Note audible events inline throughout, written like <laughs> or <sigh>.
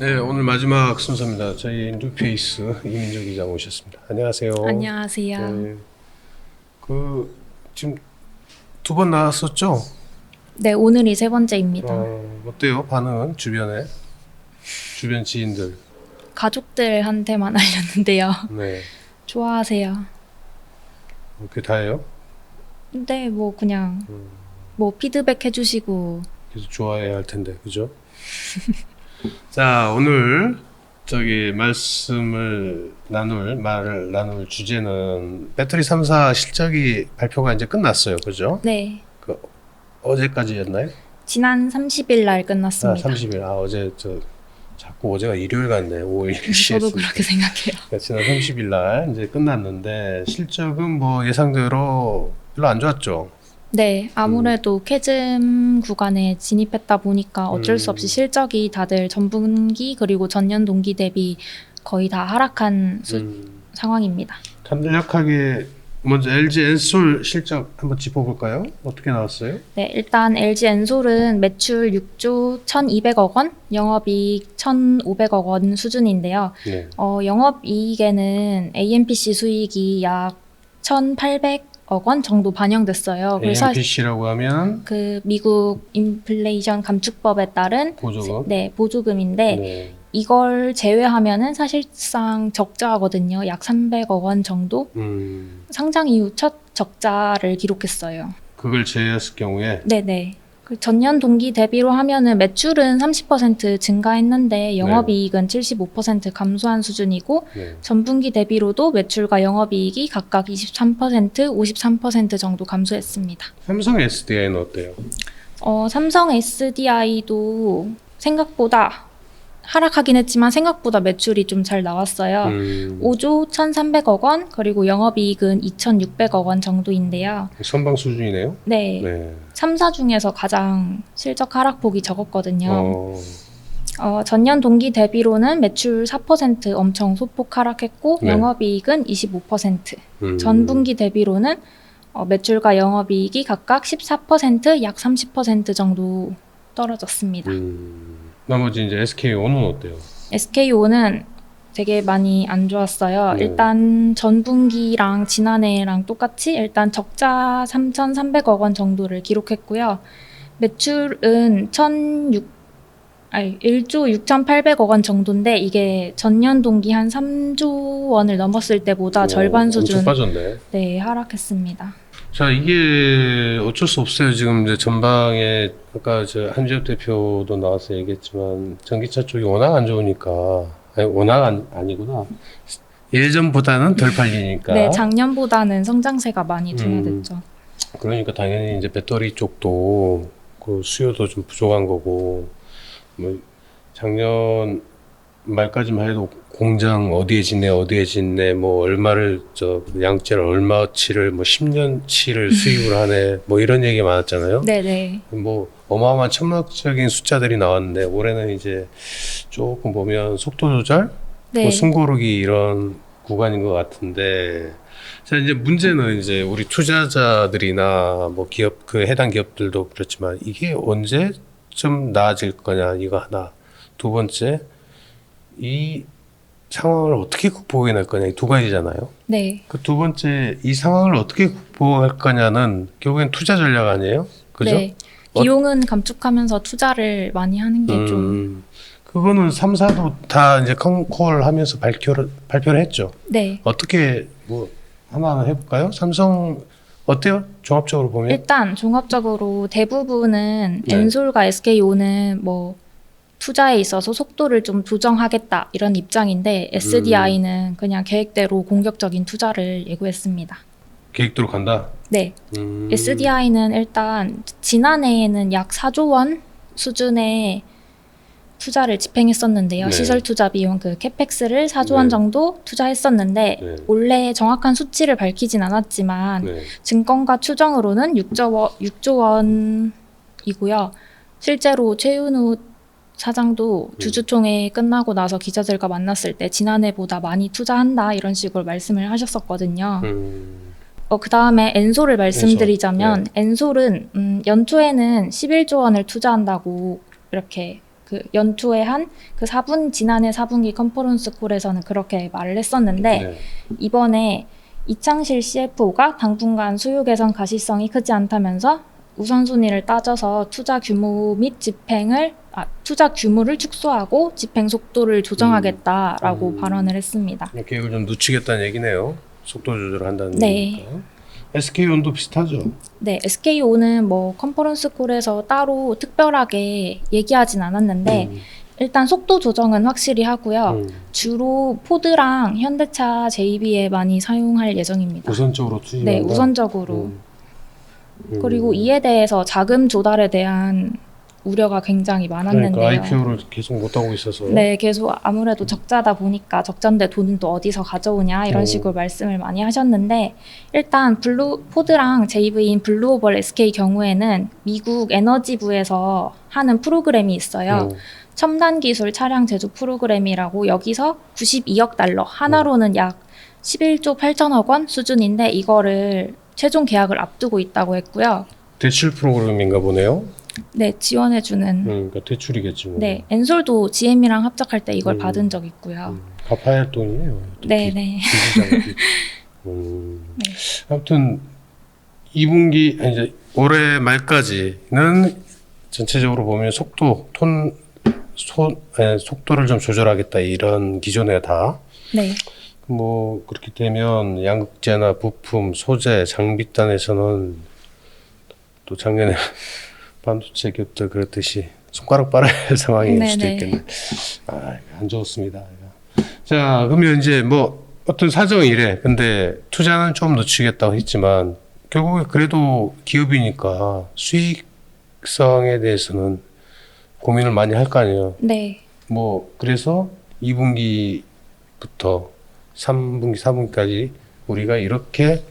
네, 오늘 마지막 순서입니다. 저희 뉴페이스 이민정 기자 오셨습니다. 안녕하세요. 안녕하세요. 네, 그 지금 두 번 나왔었죠? 네, 오늘이 세 번째입니다. 어, 어때요? 반응은 주변에 주변 지인들. 가족들한테만 <laughs> 알렸는데요. 네, 좋아하세요. 그게 다예요. 근데 뭐 그냥 음, 뭐 피드백 해주시고 계속 좋아해야 할 텐데, 그죠? <laughs> 자, 오늘 저기 말씀을 나눌 말을 나눌 주제는 배터리 3사 실적이 발표가 이제 끝났어요, 그죠? 네 그 어제까지였나요? 지난 30일 날 아, 끝났습니다. 30일. 아, 어제 저 자꾸 어제가 일요일 같네. 5일. 저도 그렇게 생각해요. 그러니까 지난 30일 날 이제 끝났는데 실적은 뭐 예상대로 별로 안 좋았죠. 네, 아무래도 캐즘 구간에 진입했다 보니까 어쩔 수 없이 음. 실적이 다들 전분기 그리고 전년 동기 대비 거의 다 하락한 수- 음, 상황입니다. 간략하게 먼저 LG 엔솔 실적 한번 짚어볼까요? 어떻게 나왔어요? 네, 일단 LG 엔솔은 매출 6조 1,200억 원, 영업이익 1,500억 원 수준인데요. 네. 어, 영업이익에는 AMPC 수익이 약 1,800억 원 정도 반영됐어요. 그래서 AMPC라고 하면 그 미국 인플레이션 감축법에 따른 보조금. 네, 보조금인데 네. 이걸 제외하면은 사실상 적자거든요. 약 300억 원 정도. 음, 상장 이후 첫 적자를 기록했어요. 그걸 제외했을 경우에 네네. 그 전년 동기 대비로 하면은 매출은 30% 증가했는데 영업이익은 75% 감소한 수준이고 네. 전분기 대비로도 매출과 영업이익이 각각 23%, 53% 정도 감소했습니다. 삼성 SDI는 어때요? 어, 삼성 SDI도 생각보다 하락하긴 했지만 생각보다 매출이 좀 잘 나왔어요. 음, 5조 1,300억 원, 그리고 영업이익은 2,600억 원 정도인데요. 선방 수준이네요. 네. 네. 3사 중에서 가장 실적 하락폭이 적었거든요. 어, 어, 전년 동기 대비로는 매출 4% 엄청 소폭 하락했고 네. 영업이익은 25%. 음. 전 분기 대비로는 어, 매출과 영업이익이 각각 14%, 약 30% 정도 떨어졌습니다. 음, 나머지 이제 SK오는 어때요? SKO는 되게 많이 안 좋았어요. 네. 일단 전 분기랑 지난해랑 똑같이 일단 적자 3,300억 원 정도를 기록했고요. 매출은 1,600 아니, 1조 6,800억 원 정도인데 이게 전년 동기 한 3조 원을 넘었을 때보다 오, 절반 수준 빠졌네. 네, 하락했습니다. 자 이게 어쩔 수 없어요. 지금 이제 전방에 아까 저 한지엽 대표도 나와서 얘기했지만 전기차 쪽이 워낙 안 좋으니까 아니 워낙 안, 아니구나. 예전보다는 덜 팔리니까. 네, 작년보다는 성장세가 많이 둔화됐죠. 그러니까 당연히 이제 배터리 쪽도 그 수요도 좀 부족한 거고 뭐 작년 말까지만 해도 공장 어디에 짓네 어디에 짓네 뭐 얼마를 저 양재를 얼마치를 뭐 10년치를 수입을 하네 뭐 이런 얘기 많았잖아요. 네, 네. 뭐 어마어마한 천문학적인 숫자들이 나왔는데 올해는 이제 조금 보면 속도 조절 네. 뭐 숨고르기 이런 구간인 것 같은데 자 이제 문제는 이제 우리 투자자들이나 뭐 기업 그 해당 기업들도 그렇지만 이게 언제쯤 나아질 거냐 이거 하나 두 번째 이 상황을 어떻게 극복해 낼 거냐 이 두 가지잖아요. 네. 그 두 번째 이 상황을 어떻게 극복할 거냐는 결국엔 투자 전략 아니에요? 그죠? 네. 비용은 감축하면서 투자를 많이 하는 게좀 음, 그거는 3사도 다 이제 컨콜 하면서 발표를, 발표를 했죠. 네. 어떻게 뭐 하나 해 볼까요? 삼성 어때요? 종합적으로 보면 일단 종합적으로 대부분은 네. 엔솔과 SKO는 뭐 투자에 있어서 속도를 좀 조정하겠다 이런 입장인데 음. SDI는 그냥 계획대로 공격적인 투자를 예고했습니다. 계획대로 간다. 네. 음, SDI는 일단 지난해에는 약 4조 원 수준의 투자를 집행했었는데요. 네. 시설 투자 비용 그 캐펙스를 4조 네. 원 정도 투자했었는데 네. 원래 정확한 수치를 밝히진 않았지만 네. 증권가 추정으로는 6조, 원, 6조 원이고요. 실제로 최윤우 사장도 음. 주주총회 끝나고 나서 기자들과 만났을 때 지난해보다 많이 투자한다 이런 식으로 말씀을 하셨었거든요. 음, 어, 그 다음에 엔솔을 말씀드리자면 엔솔은 음, 연초에는 11조 원을 투자한다고 이렇게 그 연초에 한 그 4분 지난해 4분기 컨퍼런스 콜에서는 그렇게 말을 했었는데 네. 이번에 이창실 CFO가 당분간 수요 개선 가시성이 크지 않다면서 우선순위를 따져서 투자 규모 및 집행을 아, 투자 규모를 축소하고 집행 속도를 조정하겠다라고 음. 발언을 했습니다. 계획을 좀 늦추겠다는 얘기네요. 속도 조절한다는 네. 얘기니까. SK온도 비슷하죠. 네, SKO는 뭐 컨퍼런스 콜에서 따로 특별하게 얘기하진 않았는데 음, 일단 속도 조정은 확실히 하고요. 음. 주로 포드랑 현대차 JB에 많이 사용할 예정입니다. 우선적으로 투입한다. 네, 우선적으로. 음. 음. 그리고 이에 대해서 자금 조달에 대한 우려가 굉장히 많았는데요. 그러니까 IPO를 계속 못 하고 있어서. 네, 계속 아무래도 적자다 보니까 적자인데 돈은 또 어디서 가져오냐 이런 오. 식으로 말씀을 많이 하셨는데 일단 블루 포드랑 JV인 블루오벌 SK 경우에는 미국 에너지부에서 하는 프로그램이 있어요. 음. 첨단 기술 차량 제조 프로그램이라고 여기서 92억 달러 하나로는 약 11조 8천억 원 수준인데 이거를 최종 계약을 앞두고 있다고 했고요. 대출 프로그램인가 보네요. 네, 지원해주는 음, 그러니까 대출이겠지. 뭐. 네, 엔솔도 GM이랑 합작할 때 이걸 음. 받은 적 있고요. 음, 갚아야 할 돈이에요. 또 네, 빚- 네. <laughs> 음. 네. 아무튼 2분기 아니 이제 올해 말까지는 전체적으로 보면 속도 톤 소, 에, 속도를 좀 조절하겠다 이런 기존에 다. 네, 뭐 그렇게 되면 양극재나 부품, 소재, 장비단에서는 또 작년에 <laughs> 반도체 기업들 그렇듯이 손가락 빨아야 할 상황일 네네. 수도 있겠네. 아, 안 좋습니다. 자, 그러면 이제 뭐 어떤 사정이 이래. 근데 투자는 좀 늦추겠다고 했지만 결국에 그래도 기업이니까 수익성에 대해서는 고민을 많이 할 거 아니에요. 네, 뭐 그래서 2분기부터 3분기, 4분기까지 우리가 이렇게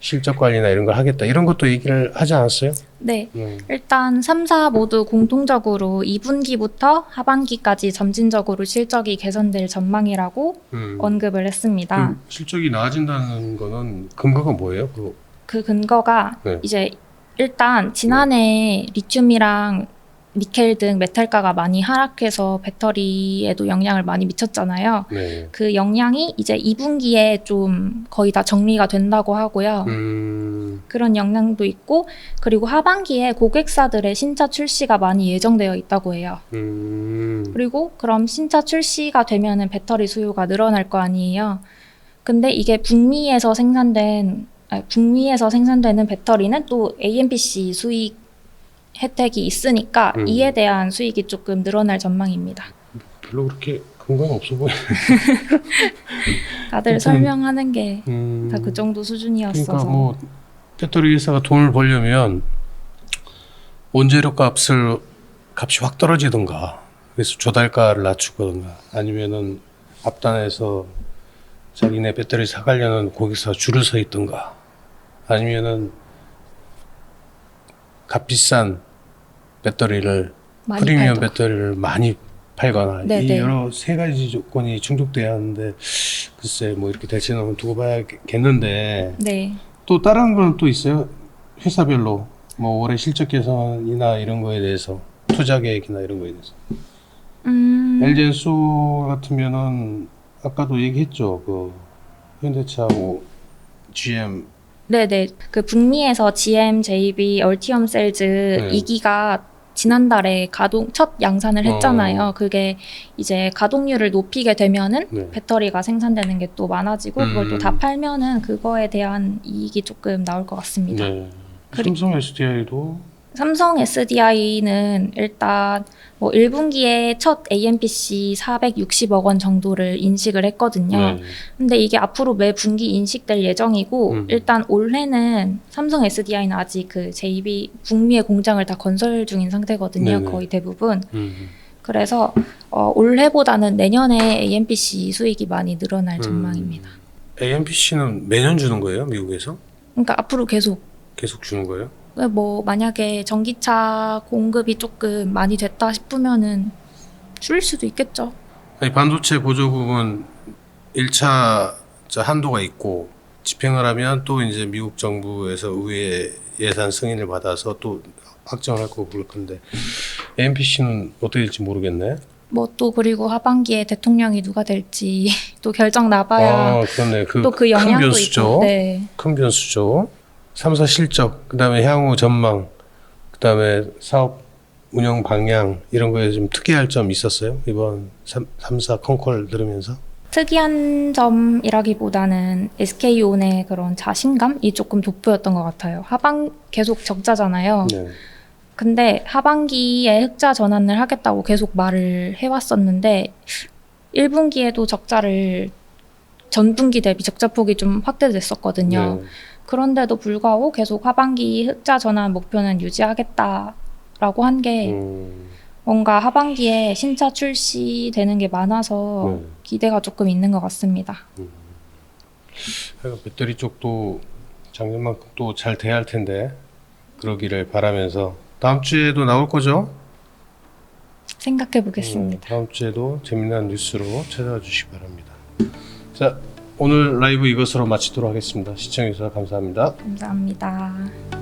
실적 관리나 이런 걸 하겠다 이런 것도 얘기를 하지 않았어요? 네. 음. 일단 3, 4 모두 공통적으로 2분기부터 하반기까지 점진적으로 실적이 개선될 전망이라고 음. 언급을 했습니다. 실적이 나아진다는 거는 근거가 뭐예요? 그 그 근거가 네. 이제 일단 지난해 리튬이랑 니켈 등 메탈가가 많이 하락해서 배터리에도 영향을 많이 미쳤잖아요. 네. 그 영향이 이제 2분기에 좀 거의 다 정리가 된다고 하고요. 음. 그런 영향도 있고 그리고 하반기에 고객사들의 신차 출시가 많이 예정되어 있다고 해요. 음. 그리고 그럼 신차 출시가 되면은 배터리 수요가 늘어날 거 아니에요. 근데 이게 북미에서 생산된 아니, 북미에서 생산되는 배터리는 또 AMPC 수익 혜택이 있으니까 음. 이에 대한 수익이 조금 늘어날 전망입니다. 별로 그렇게 근거가 없어 보여. <laughs> 다들 하여튼, 설명하는 게다그 음. 정도 수준이었어서. 그러니까 뭐 배터리 회사가 돈을 벌려면 원재료 값을 값이 확 떨어지든가 그래서 조달가를 낮추거든가 아니면은 앞단에서 자기네 배터리 사가려는 고객사 줄을 서 있든가 아니면은 값비싼 배터리를 프리미엄 팔더라. 배터리를 많이 팔거나 네, 이 네. 여러 세 가지 조건이 충족돼야 하는데 글쎄 뭐 이렇게 될지는 두고 봐야겠는데 네. 또 다른 건 또 있어요 회사별로 뭐 올해 실적 개선이나 이런 거에 대해서 투자 계획이나 이런 거에 대해서 음, LG엔소 같으면은 아까도 얘기했죠 그 현대차하고 GM 네네. 그 북미에서 GM, JB, 얼티엄 셀즈 네. 2기가 지난달에 가동 첫 양산을 했잖아요. 어. 그게 이제 가동률을 높이게 되면은 네. 배터리가 생산되는 게 또 많아지고 그걸 또 음. 다 팔면은 그거에 대한 이익이 조금 나올 것 같습니다. 네. 그리- 삼성 SDI도 삼성 SDI는 일단 뭐 1분기에 첫 AMPC 460억 원 정도를 인식을 했거든요. 네. 근데 이게 앞으로 매 분기 인식될 예정이고 음. 일단 올해는 삼성 SDI는 아직 그 JB 북미의 공장을 다 건설 중인 상태거든요. 네네. 거의 대부분. 음. 그래서 어, 올해보다는 내년에 AMPC 수익이 많이 늘어날 음. 전망입니다. AMPC는 매년 주는 거예요 미국에서 그러니까 앞으로 계속 계속 주는 거예요? 뭐 만약에 전기차 공급이 조금 많이 됐다 싶으면은 줄일 수도 있겠죠. 아니 반도체 보조금은 1차 한도가 있고 집행을 하면 또 이제 미국 정부에서 의회 예산 승인을 받아서 또 확정을 할 거고 그럴 건데 NPC는 어떻게 될지 모르겠네. 뭐 또 그리고 하반기에 대통령이 누가 될지 <laughs> 또 결정 나봐야 아, 그렇네. 그 또그큰 영향도 변수죠. 있고. 네. 큰 변수죠. 3사 실적, 그다음에 향후 전망, 그다음에 사업 운영 방향 이런 거에 좀 특이할 점 있었어요? 이번 3, 3사 컨콜 들으면서? 특이한 점이라기보다는 SK온의 그런 자신감이 조금 돋보였던 것 같아요. 하반 계속 적자잖아요. 네. 근데 하반기에 흑자 전환을 하겠다고 계속 말을 해왔었는데 1분기에도 적자를 전분기 대비 적자폭이 좀 확대됐었거든요. 네. 그런데도 불구하고 계속 하반기 흑자 전환 목표는 유지하겠다라고 한게 음, 뭔가 하반기에 신차 출시되는 게 많아서 네. 기대가 조금 있는 것 같습니다. 하여간 배터리 쪽도 작년만큼 또 잘 돼야 할 텐데 그러기를 바라면서 다음 주에도 나올 거죠? 생각해 보겠습니다. 음, 다음 주에도 재미난 뉴스로 찾아와 주시기 바랍니다. 자, 오늘 라이브 이것으로 마치도록 하겠습니다. 시청해주셔서 감사합니다. 감사합니다.